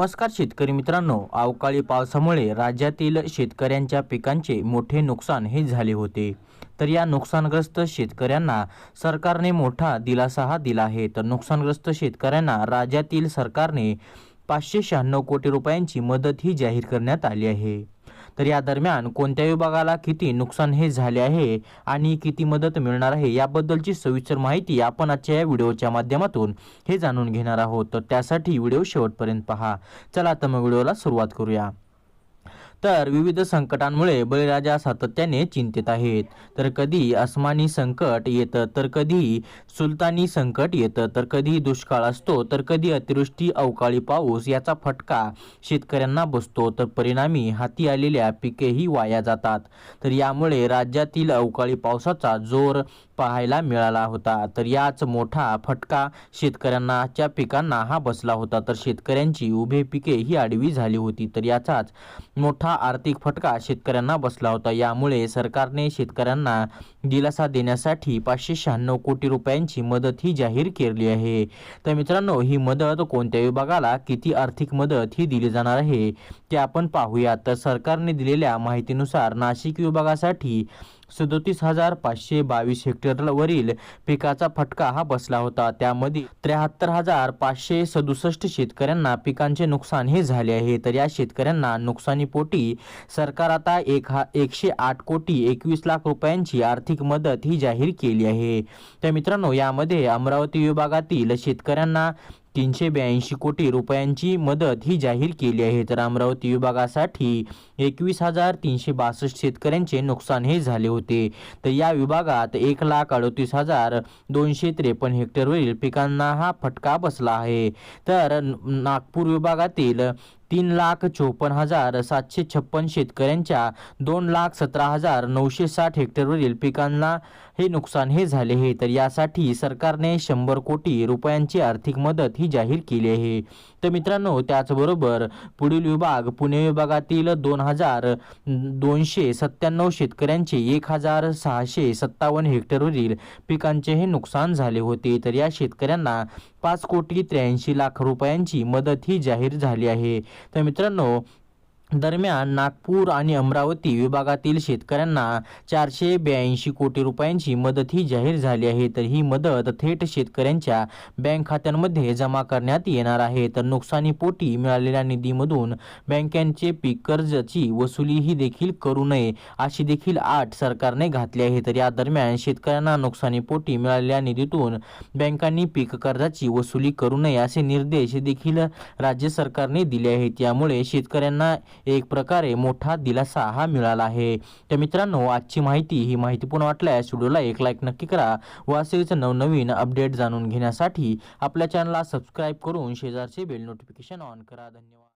नमस्कार शेतकरी मित्रांनो. अवकाळी पावसामुळे राज्यातील शेतकऱ्यांच्या पिकांचे मोठे नुकसान हे झाले होते. तर या नुकसानग्रस्त शेतकऱ्यांना सरकारने मोठा दिलासा हा दिला आहे. तर नुकसानग्रस्त शेतकऱ्यांना राज्यातील सरकारने पाचशे शहाण्णव कोटी रुपयांची मदत ही जाहीर करण्यात आली आहे. तर या दरम्यान कोणत्या विभागाला किती नुकसान हे झाले आहे आणि किती मदत मिळणार आहे याबद्दलची सविस्तर माहिती आपण आजच्या या व्हिडिओच्या माध्यमातून हे जाणून घेणार आहोत. तर त्यासाठी व्हिडिओ शेवटपर्यंत पहा. चला तर मग व्हिडिओला सुरुवात करूया. तर विविध संकटांमुळे बळीराजा सातत्याने चिंतेत आहेत. तर कधी अस्मानी संकट येतं तर कधी सुलतानी संकट येतं तर कधी दुष्काळ असतो तर कधी अतिवृष्टी अवकाळी पाऊस याचा फटका शेतकऱ्यांना बसतो. तर परिणामी हाती आलेल्या पिकेही वाया जातात. तर यामुळे राज्यातील अवकाळी पावसाचा जोर पाहायला मिळाला होता. तर याच मोठा फटका शेतकऱ्यांनाच्या पिकांना हा बसला होता. तर शेतकऱ्यांची उभे पिके ही आडवी झाली होती. तर याचाच मोठा आर्थिक फटका शेतकऱ्यांना बसला होता. यामुळे सरकारने शेतकऱ्यांना दिलासा देण्यासाठी पाचशे शहाण्णव कोटी रुपयांची मदत ही जाहीर केली आहे. तर मित्रांनो ही मदत कोणत्या विभागाला किती आर्थिक मदत ही दिली जाणार आहे ते आपण पाहूया. तर सरकारने दिलेल्या माहितीनुसार नाशिक विभागासाठी सदोतीस हजार पाचशे बावीस हेक्टरवरील पिकाचा फटका हा बसला होता. त्यामध्ये त्र्याहत्तर हजार पाचशे सदुसष्ट शेतकऱ्यांना पिकांचे नुकसान हे झाले आहे. तर या शेतकऱ्यांना नुकसानीपोटी सरकार आता एक हा एकशे आठ कोटी एकवीस लाख रुपयांची आर्थिक मदत ही जाहीर केली आहे. तर मित्रांनो यामध्ये अमरावती विभागातील शेतकऱ्यांना तीनशे ब्याऐंशी कोटी रुपयांची मदत ही जाहीर केली आहे. तर अमरावती विभागासाठी एकवीस हजार तीनशे बासष्ट शेतकऱ्यांचे नुकसान हे झाले होते. तर या विभागात एक लाख अडतीस हजार दोनशे त्रेपन्न हेक्टरवरील पिकांना हा फटका बसला आहे. तर नागपूर विभागातील तीन लाख चोपन्न हजार सातशे छप्पन शेतकऱ्यांच्या दोन लाख सतरा हजार नऊशे साठ हेक्टरवरील पिकांना हे नुकसान हे झाले आहे तर यासाठी सरकारने शंभर कोटी रुपयांची आर्थिक मदत ही जाहीर केली आहे. तर मित्रांनो त्याचबरोबर पुढील विभाग पुणे विभागातील दोन हजार दोनशे सत्त्याण्णव शेतकऱ्यांचे एक हजार सहाशे सत्तावन्न हेक्टरवरील पिकांचे हे नुकसान झाले होते. तर या शेतकऱ्यांना पाच कोटी त्र्याऐंशी लाख रुपयांची मदत ही जाहीर झाली आहे. तर मित्रांनो दरम्यान नागपूर आणि अमरावती विभागातील शेतकऱ्यांना चारशे ब्याऐंशी कोटी रुपयांची मदत ही जाहीर झाली आहे. तर ही मदत थेट शेतकऱ्यांच्या बँक खात्यांमध्ये जमा करण्यात येणार आहे. तर नुकसानीपोटी मिळालेल्या निधीमधून बँकांचे पीक कर्जाची वसुलीही देखील करू नये अशी देखील आठ सरकारने घातली आहे. तर या दरम्यान शेतकऱ्यांना नुकसानीपोटी मिळालेल्या निधीतून बँकांनी पीक कर्जाची वसुली करू नये असे निर्देश देखील राज्य सरकारने दिले आहेत. यामुळे शेतकऱ्यांना एक प्रकारे मोठा दिलासा हा मिळाला आहे. तर मित्रांनो आजची माहिती ही माहितीपूर्ण वाटल्यास व्हिडिओला एक लाईक नक्की करा व असेच नवनवीन अपडेट जाणून घेण्यासाठी आपल्या चॅनलला सबस्क्राईब करून शेजारचे बेल नोटिफिकेशन ऑन करा. धन्यवाद.